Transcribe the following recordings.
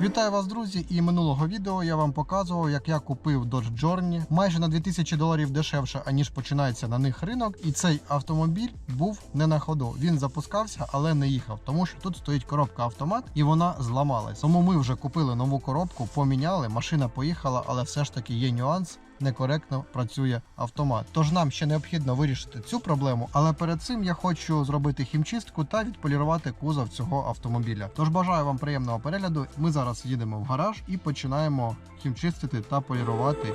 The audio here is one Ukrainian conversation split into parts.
Вітаю вас, друзі! І минулого відео я вам показував, як я купив Dodge Journey майже на 2000 доларів дешевше, аніж починається на них ринок. І цей автомобіль був не на ходу. Він запускався, але не їхав, тому що тут стоїть коробка автомат і вона зламалась. Тому ми вже купили нову коробку, поміняли. Машина поїхала, але все ж таки є нюанс. Некоректно працює автомат. Тож нам ще необхідно вирішити цю проблему. Але перед цим я хочу зробити хімчистку та відполірувати кузов цього автомобіля. Тож бажаю вам приємного перегляду. Ми зараз їдемо в гараж і починаємо хімчистити та полірувати.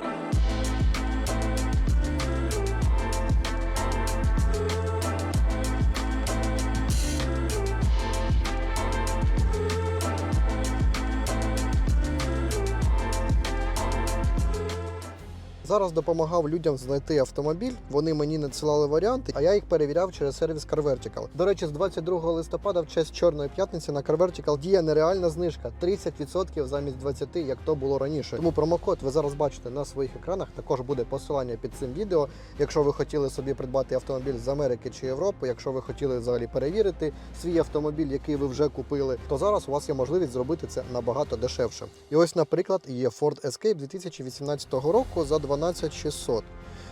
Зараз допомагав людям знайти автомобіль. Вони мені надсилали варіанти, а я їх перевіряв через сервіс Car Vertical. До речі, з 22 листопада, в честь чорної п'ятниці, на Car Vertical діє нереальна знижка 30% замість 20%, як то було раніше. Тому промокод ви зараз бачите на своїх екранах. Також буде посилання під цим відео. Якщо ви хотіли собі придбати автомобіль з Америки чи Європи, якщо ви хотіли взагалі перевірити свій автомобіль, який ви вже купили, то зараз у вас є можливість зробити це набагато дешевше. І ось, наприклад, є Ford Escape 2018 року за 12600.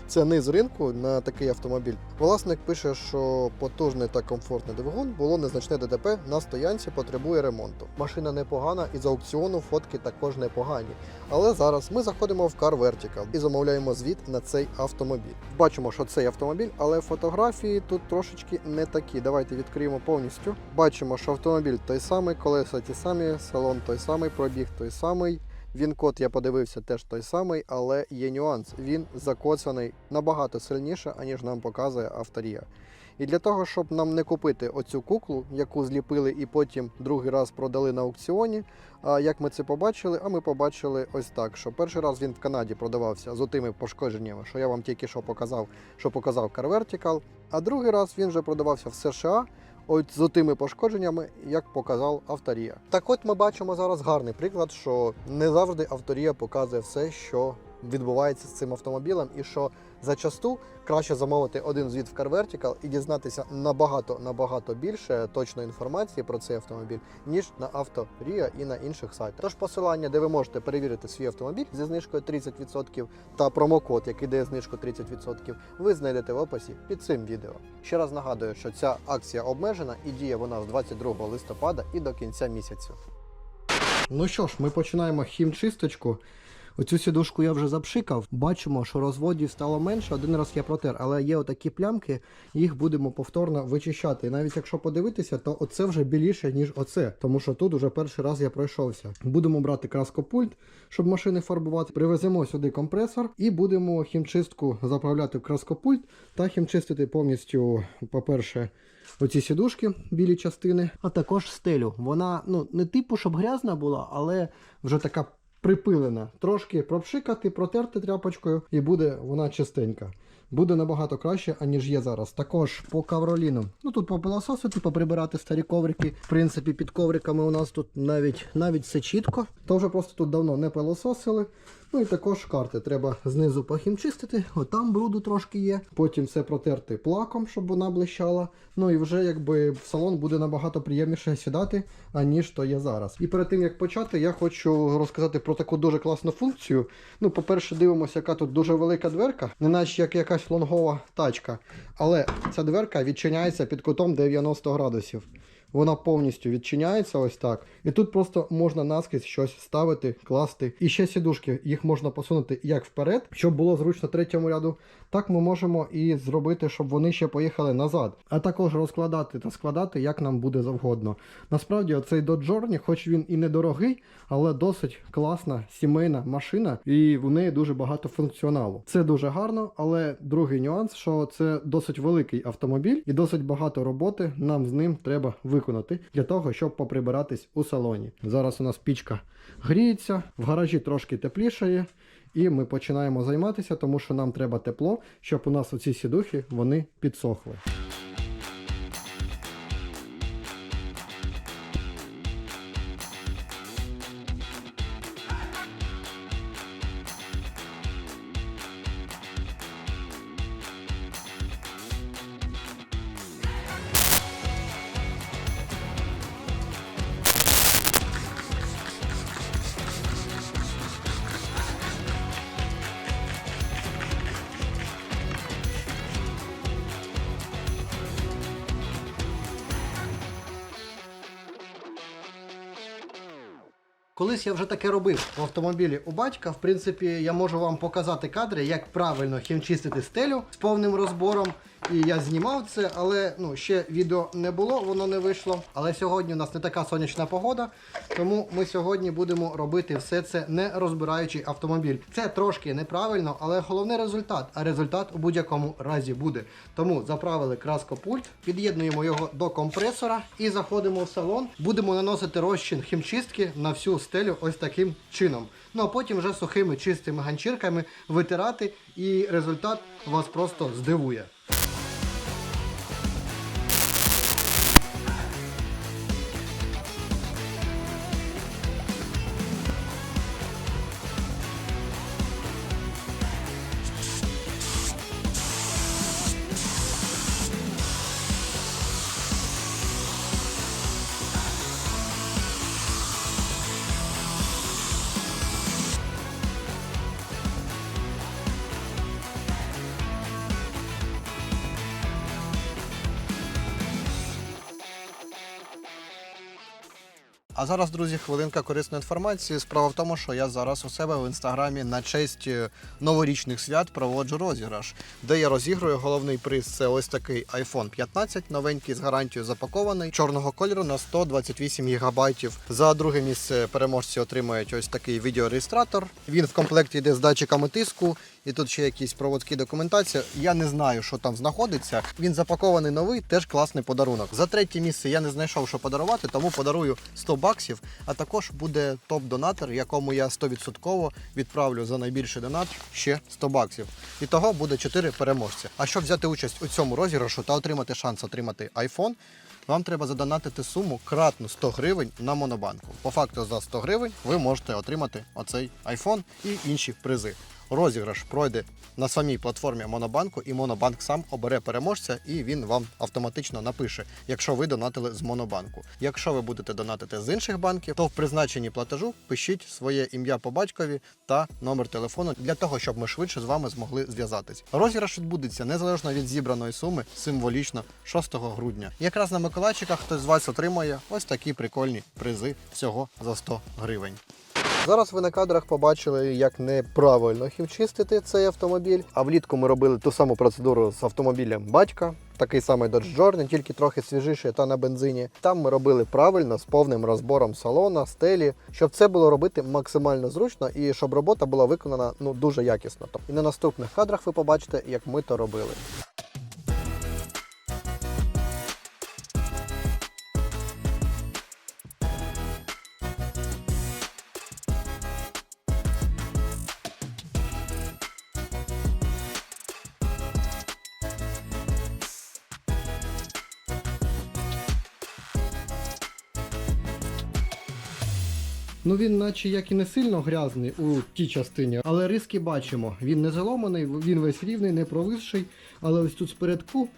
Це низ ринку на такий автомобіль. Власник пише, що потужний та комфортний двигун було незначне ДТП на стоянці, потребує ремонту. Машина непогана і з аукціону фотки також непогані. Але зараз ми заходимо в Car Vertical і замовляємо звіт на цей автомобіль. Бачимо, що цей автомобіль, але фотографії тут трошечки не такі. Давайте відкриємо повністю. Бачимо, що автомобіль той самий, колеса ті самі, салон той самий, пробіг той самий. Він код я подивився теж той самий, але є нюанс. Він закоцаний набагато сильніше, аніж нам показує авторія. І для того, щоб нам не купити оцю куклу, яку зліпили і потім другий раз продали на аукціоні. А як ми це побачили? А ми побачили ось так: що перший раз він в Канаді продавався з отими пошкодженнями, що я вам тільки що показав, що показав Car Vertical, А другий раз він вже продавався в США. От з отими пошкодженнями, як показав авторія. Так от ми бачимо зараз гарний приклад, що не завжди авторія показує все, що відбувається з цим автомобілем, і що зачасту краще замовити один звіт в Car Vertical і дізнатися набагато набагато більше точної інформації про цей автомобіль, ніж на авторія і на інших сайтах. Тож посилання, де ви можете перевірити свій автомобіль зі знижкою 30% та промокод, який дає знижку 30%, ви знайдете в описі під цим відео. Ще раз нагадую, що ця акція обмежена і діє вона з 22 листопада і до кінця місяця. Ну що ж, ми починаємо хімчисточку. Оцю сідушку я вже запшикав. Бачимо, що розводів стало менше. Один раз я протер, але є отакі плямки, їх будемо повторно вичищати. І навіть якщо подивитися, то оце вже біліше, ніж оце. Тому що тут уже перший раз я пройшовся. Будемо брати краскопульт, щоб машини фарбувати. Привеземо сюди компресор і будемо хімчистку заправляти в краскопульт та хімчистити повністю, по-перше. Оці сідушки, білі частини, а також стелю. Вона ну не типу, щоб грязна була, але вже така припилена. Трошки пропшикати, протерти тряпочкою, і буде вона чистенька. Буде набагато краще, аніж є зараз. Також по кавроліну. Ну тут попилососити, поприбирати старі коврики. В принципі, під ковриками у нас тут навіть навіть все чітко. То вже просто тут давно не пилососили. Ну і також карти треба знизу похімчистити, отам бруду трошки є. Потім все протерти плаком, щоб вона блищала. Ну і вже якби в салон буде набагато приємніше сідати, аніж то є зараз. І перед тим як почати, я хочу розказати про таку дуже класну функцію. Ну, по-перше, дивимося, яка тут дуже велика дверка, не наче як якась лонгова тачка. Але ця дверка відчиняється під кутом 90 градусів. Вона повністю відчиняється ось так. І тут просто можна наскрізь щось ставити, класти. І ще сідушки, їх можна посунути як вперед, щоб було зручно третьому ряду. Так ми можемо і зробити, щоб вони ще поїхали назад. А також розкладати та складати, як нам буде завгодно. Насправді, оцей Dodge Journey, хоч він і недорогий, але досить класна сімейна машина, і в неї дуже багато функціоналу. Це дуже гарно, але другий нюанс, що це досить великий автомобіль і досить багато роботи нам з ним треба виконати для того, щоб поприбиратись у салоні. Зараз у нас пічка гріється, в гаражі трошки теплішає. І ми починаємо займатися, тому що нам треба тепло, щоб у нас оці сідухи вони підсохли. Колись я вже таке робив в автомобілі у батька. В принципі, я можу вам показати кадри, як правильно хімчистити стелю з повним розбором. І я знімав це, але ну ще відео не було, воно не вийшло. Але сьогодні у нас не така сонячна погода, тому ми сьогодні будемо робити все це не розбираючи автомобіль. Це трошки неправильно, але головний результат. А результат у будь-якому разі буде. Тому заправили краскопульт, під'єднуємо його до компресора і заходимо в салон. Будемо наносити розчин хімчистки на всю стелю ось таким чином. Ну а потім вже сухими чистими ганчірками витирати, і результат вас просто здивує. А зараз, друзі, хвилинка корисної інформації. Справа в тому, що я зараз у себе в інстаграмі на честь е, новорічних свят проводжу розіграш, де я розіграю головний приз. Це ось такий iPhone 15, новенький з гарантією запакований, чорного кольору на 128 гігабайтів. За друге місце переможці отримають ось такий відеореєстратор. Він в комплекті йде з датчиками тиску. І тут ще якісь проводські документації. Я не знаю, що там знаходиться. Він запакований новий, теж класний подарунок. За третє місце я не знайшов, що подарувати, тому подарую 100 баксів. А також буде топ-донатор, якому я 100% відправлю за найбільший донат ще 100 баксів. І того буде 4 переможця. А щоб взяти участь у цьому розіграшу та отримати шанс отримати iPhone, вам треба задонатити суму кратну 100 гривень на монобанку. По факту за 100 гривень ви можете отримати оцей iPhone і інші призи. Розіграш пройде на самій платформі Монобанку, і Монобанк сам обере переможця, і він вам автоматично напише, якщо ви донатили з Монобанку. Якщо ви будете донатити з інших банків, то в призначенні платежу пишіть своє ім'я по батькові та номер телефону для того, щоб ми швидше з вами змогли зв'язатись. Розіграш відбудеться незалежно від зібраної суми, символічно 6 грудня. Якраз на Миколайчиках хтось з вас отримує ось такі прикольні призи всього за 100 гривень. Зараз ви на кадрах побачили, як неправильно хімчистити цей автомобіль. А влітку ми робили ту саму процедуру з автомобілем батька. Такий самий Dodge Journey, тільки трохи свіжіше та на бензині. Там ми робили правильно з повним розбором салона, стелі, щоб це було робити максимально зручно і щоб робота була виконана ну дуже якісно. І на наступних кадрах ви побачите, як ми то робили. Ну він наче як і не сильно грязний у тій частині, але риски бачимо. Він не заломаний, він весь рівний, не провисший. Але ось тут спередку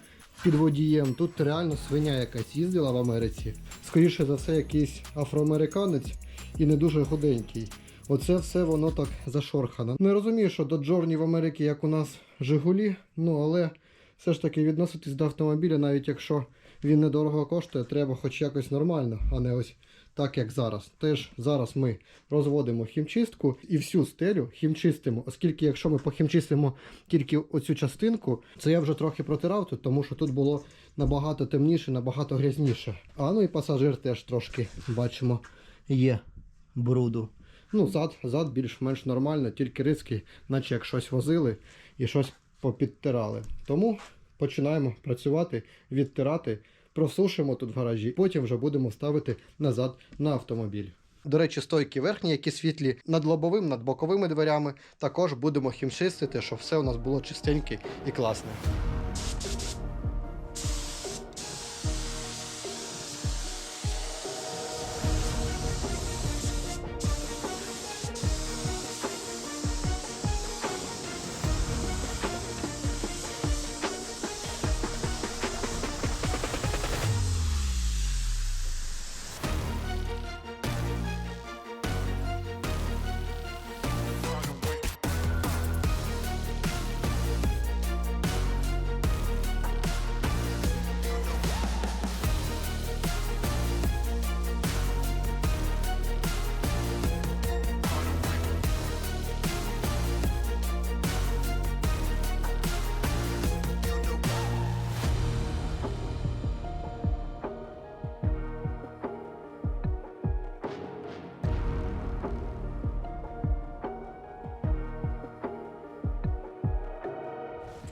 під водієм, тут реально свиня якась їздила в Америці. Скоріше за все, якийсь афроамериканець і не дуже худенький. Оце все воно так зашорхано. Не розумію, що до Джорні в Америці, як у нас Жигулі, ну але все ж таки відноситись до автомобіля, навіть якщо він недорого коштує, треба хоч якось нормально, а не ось так як зараз. Теж зараз ми розводимо хімчистку і всю стелю хімчистимо, оскільки якщо ми похімчистимо тільки оцю частинку, це я вже трохи протирав тут, тому що тут було набагато темніше, набагато грязніше. А ну і пасажир теж трошки бачимо є бруду. Ну, зад, зад більш-менш нормально, тільки риски, наче як щось возили і щось попідтирали. Тому починаємо працювати, відтирати, просушимо тут в гаражі, потім вже будемо ставити назад на автомобіль. До речі, стойки верхні, які світлі, над лобовим, над боковими дверями, також будемо хімчистити, щоб все у нас було чистеньке і класне.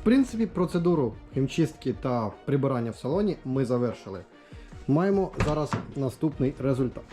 Принципі, процедуру хімчистки та прибирання в салоні ми завершили. Маємо зараз наступний результат.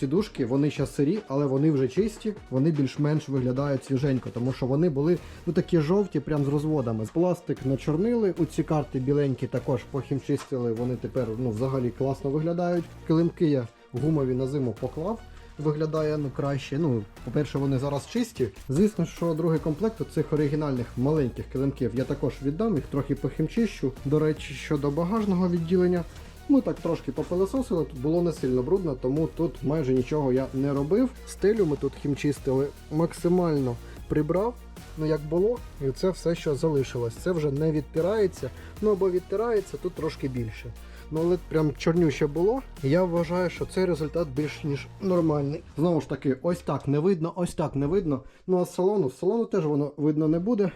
Сідушки, вони ще сирі, але вони вже чисті, вони більш-менш виглядають свіженько, тому що вони були ну такі жовті, прям з розводами. Пластик начорнили. У ці карти біленькі також похімчистили. Вони тепер ну взагалі класно виглядають. Килимки я гумові на зиму поклав. Виглядає ну краще. Ну, по-перше, вони зараз чисті. Звісно, що другий комплект цих оригінальних маленьких килимків я також віддам, їх трохи похімчищу. До речі, щодо багажного відділення. Ми так трошки попилисосили, тут було не сильно брудно, тому тут майже нічого я не робив. Стелю ми тут хімчистили максимально прибрав, ну як було, і це все, що залишилось. Це вже не відтирається, ну або відтирається тут трошки більше. Ну але прям чорнюще було. Я вважаю, що цей результат більш ніж нормальний. Знову ж таки, ось так не видно, ось так не видно. Ну а з салону, з салону теж воно видно не буде.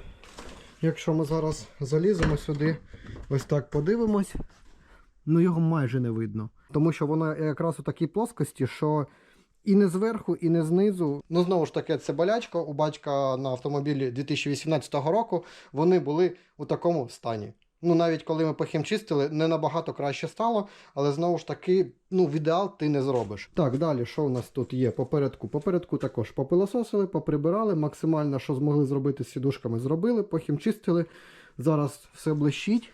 Якщо ми зараз заліземо сюди, ось так подивимось ну його майже не видно. Тому що воно якраз у такій плоскості, що і не зверху, і не знизу. Ну, знову ж таки, це болячка. У батька на автомобілі 2018 року вони були у такому стані. Ну, навіть коли ми похімчистили, не набагато краще стало, але знову ж таки, ну, в ідеал ти не зробиш. Так, далі, що у нас тут є? Попередку. Попередку також попилососили, поприбирали, максимально, що змогли зробити з сідушками, зробили, похімчистили. Зараз все блищить.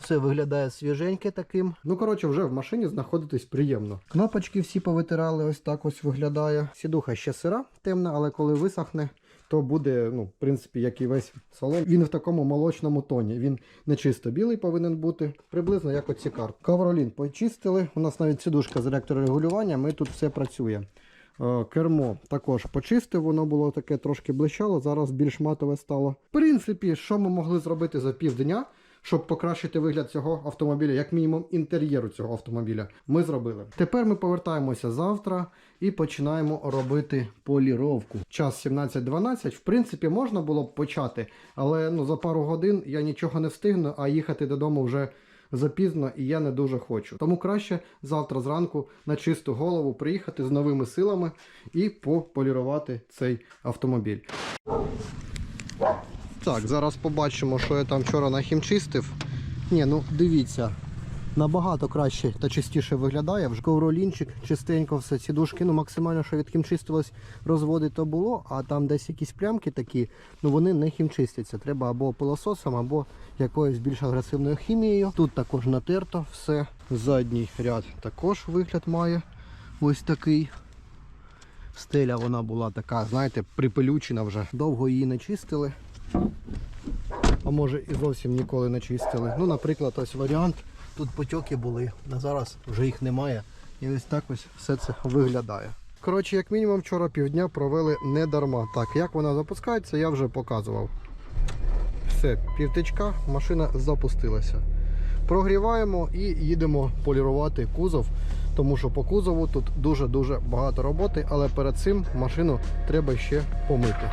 Все виглядає свіженьке таким. Ну, коротше, вже в машині знаходитись приємно. Кнопочки всі повитирали, ось так ось виглядає. Сідуха ще сира, темна, але коли висохне, то буде, ну, в принципі, як і весь салон. Він в такому молочному тоні. Він не чисто білий повинен бути, приблизно як оці карти. Ковролін почистили. У нас навіть сідушка з електрорегулюванням, ми тут все працює. Е, Кермо також почистив, воно було таке трошки блищало, зараз більш матове стало. В принципі, що ми могли зробити за півдня, щоб покращити вигляд цього автомобіля, як мінімум інтер'єру цього автомобіля, ми зробили. Тепер ми повертаємося завтра і починаємо робити поліровку. Час 17.12. В принципі, можна було б почати, але ну, за пару годин я нічого не встигну, а їхати додому вже. Запізно і я не дуже хочу. Тому краще завтра зранку на чисту голову приїхати з новими силами і пополірувати цей автомобіль. Так, зараз побачимо, що я там вчора нахімчистив. Ні, ну дивіться, набагато краще та чистіше виглядає. Вже ковролінчик, чистенько все, сідушки, ну максимально, що від хімчистилось, розводи то було, а там десь якісь плямки такі, ну вони не хімчистяться. Треба або пилососом, або якоюсь більш агресивною хімією. Тут також натерто все. Задній ряд також вигляд має ось такий. Стеля вона була така, знаєте, припилючена вже. Довго її не чистили. А може і зовсім ніколи не чистили. Ну, наприклад, ось варіант. Тут потьоки були, а зараз вже їх немає. І ось так ось все це виглядає. Коротше, як мінімум, вчора півдня провели не дарма. Так, як вона запускається, я вже показував. Все, півтичка, машина запустилася. Прогріваємо і їдемо полірувати кузов, тому що по кузову тут дуже-дуже багато роботи, але перед цим машину треба ще помити.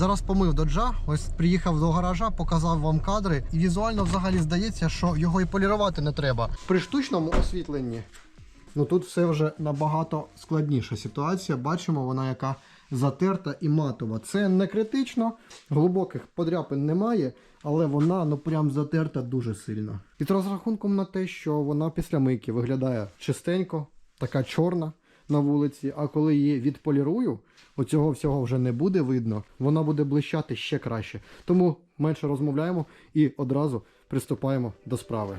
Зараз помив доджа, ось приїхав до гаража, показав вам кадри, і візуально взагалі здається, що його і полірувати не треба. При штучному освітленні. Ну тут все вже набагато складніша ситуація. Бачимо, вона яка затерта і матова. Це не критично, глибоких подряпин немає, але вона ну прям затерта дуже сильно. Під розрахунком на те, що вона після мийки виглядає чистенько, така чорна на вулиці, а коли її відполірую, оцього всього вже не буде видно, вона буде блищати ще краще. Тому менше розмовляємо і одразу приступаємо до справи.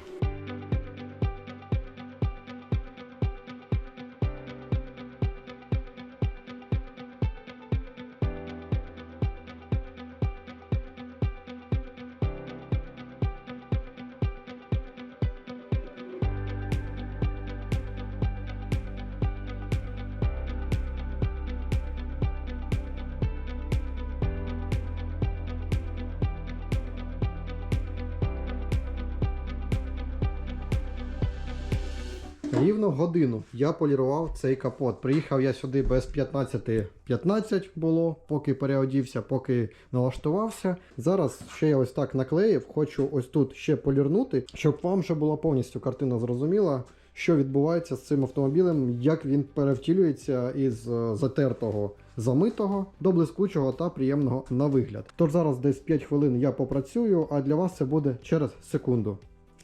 Рівно годину я полірував цей капот. Приїхав я сюди без 15.15 було, поки переодівся, поки налаштувався. Зараз ще я ось так наклеїв. Хочу ось тут ще полірнути, щоб вам вже була повністю картина зрозуміла. Що відбувається з цим автомобілем, як він перевтілюється із е, затертого замитого до блискучого та приємного на вигляд. Тож зараз десь 5 хвилин я попрацюю, а для вас це буде через секунду.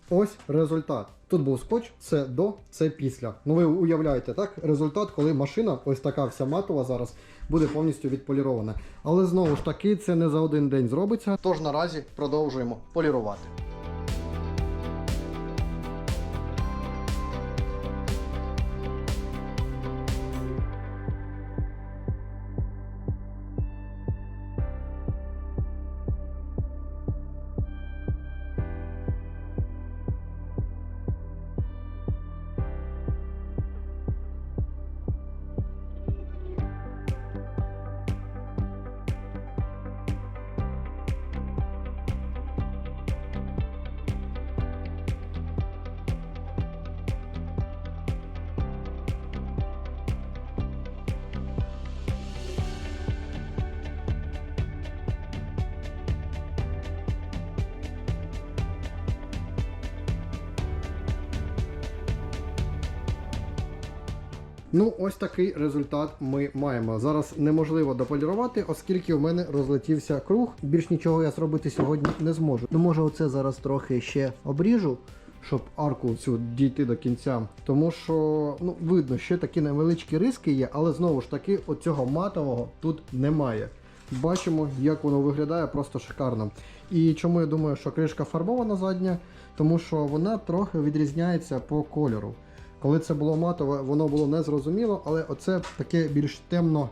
Ось результат. Тут був скотч, це до, це після. Ну ви уявляєте, так? Результат, коли машина, ось така вся матова зараз, буде повністю відполірована. Але знову ж таки, це не за один день зробиться. Тож наразі продовжуємо полірувати. Ну, ось такий результат ми маємо. Зараз неможливо дополірувати, оскільки в мене розлетівся круг. Більш нічого я зробити сьогодні не зможу. Ну, може, оце зараз трохи ще обріжу, щоб арку цю дійти до кінця. Тому що ну, видно, ще такі невеличкі риски є, але знову ж таки, оцього матового тут немає. Бачимо, як воно виглядає просто шикарно. І чому я думаю, що кришка фарбована задня, тому що вона трохи відрізняється по кольору. Коли це було матове, воно було незрозуміло, але оце таке більш темно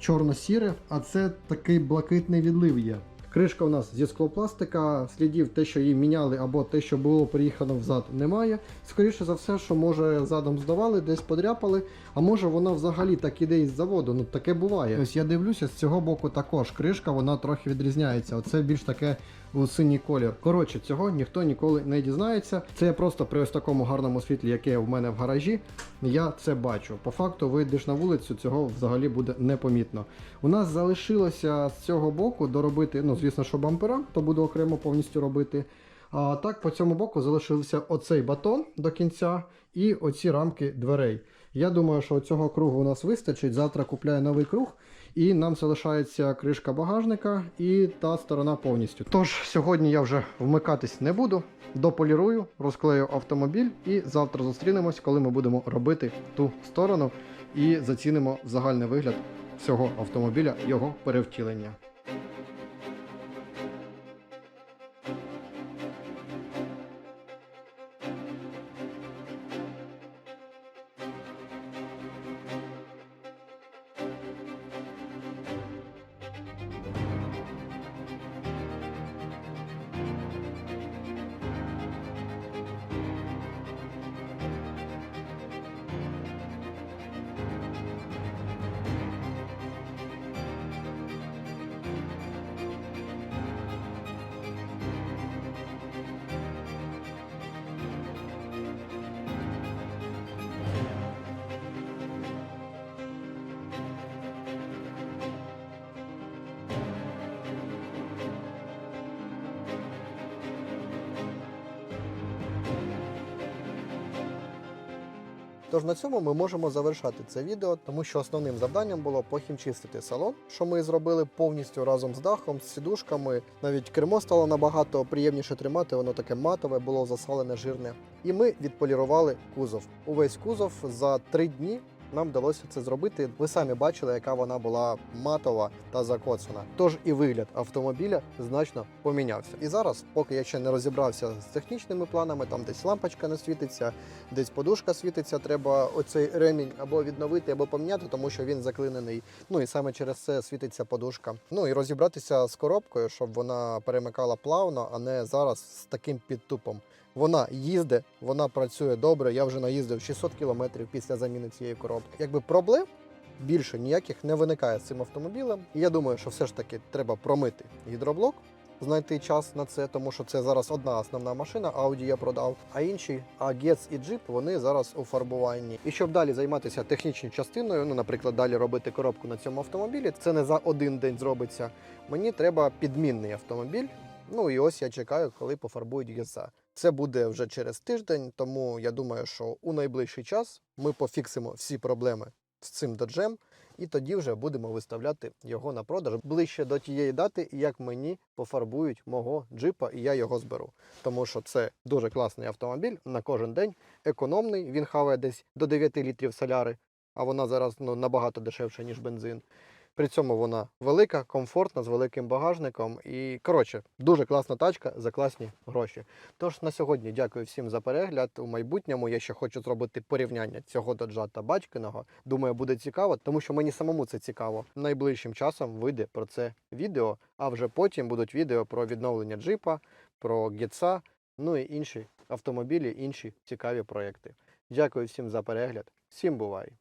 чорно-сіре, а це такий блакитний відлив є. Кришка у нас зі склопластика, слідів те, що її міняли, або те, що було приїхано взад, немає. Скоріше за все, що може задом здавали, десь подряпали, а може вона взагалі так іде із заводу. Ну таке буває. Ось я дивлюся, з цього боку також кришка, вона трохи відрізняється. Оце більш таке у синій колір. Коротше, цього ніхто ніколи не дізнається. Це просто при ось такому гарному світлі, яке в мене в гаражі, я це бачу. По факту, вийдеш на вулицю, цього взагалі буде непомітно. У нас залишилося з цього боку доробити, ну звісно, що бампера, то буду окремо повністю робити. А так, по цьому боку залишився оцей батон до кінця і оці рамки дверей. Я думаю, що цього кругу у нас вистачить. Завтра купляю новий круг. І нам залишається кришка багажника і та сторона повністю. Тож сьогодні я вже вмикатись не буду. Дополірую, розклею автомобіль і завтра зустрінемось, коли ми будемо робити ту сторону і зацінимо загальний вигляд цього автомобіля, його перевтілення. Тож на цьому ми можемо завершати це відео, тому що основним завданням було похімчистити салон, що ми зробили повністю разом з дахом, з сідушками. Навіть кермо стало набагато приємніше тримати, воно таке матове, було засалене, жирне. І ми відполірували кузов. Увесь кузов за три дні. Нам вдалося це зробити. Ви самі бачили, яка вона була матова та закоцана. Тож і вигляд автомобіля значно помінявся. І зараз, поки я ще не розібрався з технічними планами, там десь лампочка не світиться, десь подушка світиться. Треба оцей ремінь або відновити, або поміняти, тому що він заклинений. Ну і саме через це світиться подушка. Ну і розібратися з коробкою, щоб вона перемикала плавно, а не зараз з таким підтупом. Вона їздить, вона працює добре. Я вже наїздив 600 кілометрів після заміни цієї коробки. Якби проблем більше ніяких не виникає з цим автомобілем. І я думаю, що все ж таки треба промити гідроблок знайти час на це, тому що це зараз одна основна машина, Audi я продав, а інші Агец і Jeep, вони зараз у фарбуванні. І щоб далі займатися технічною частиною, ну, наприклад, далі робити коробку на цьому автомобілі, це не за один день зробиться. Мені треба підмінний автомобіль. Ну і ось я чекаю, коли пофарбують ГЕСа. Це буде вже через тиждень, тому я думаю, що у найближчий час ми пофіксимо всі проблеми з цим доджем, і тоді вже будемо виставляти його на продаж ближче до тієї дати, як мені пофарбують мого джипа, і я його зберу. Тому що це дуже класний автомобіль на кожен день, економний. Він хаває десь до 9 літрів соляри, а вона зараз ну, набагато дешевша, ніж бензин. При цьому вона велика, комфортна, з великим багажником. І коротше, дуже класна тачка за класні гроші. Тож на сьогодні дякую всім за перегляд. У майбутньому я ще хочу зробити порівняння цього доджа та бачкиного. Думаю, буде цікаво, тому що мені самому це цікаво. Найближчим часом вийде про це відео, а вже потім будуть відео про відновлення джипа, про гетса, ну і інші автомобілі, інші цікаві проекти. Дякую всім за перегляд. Всім бувай!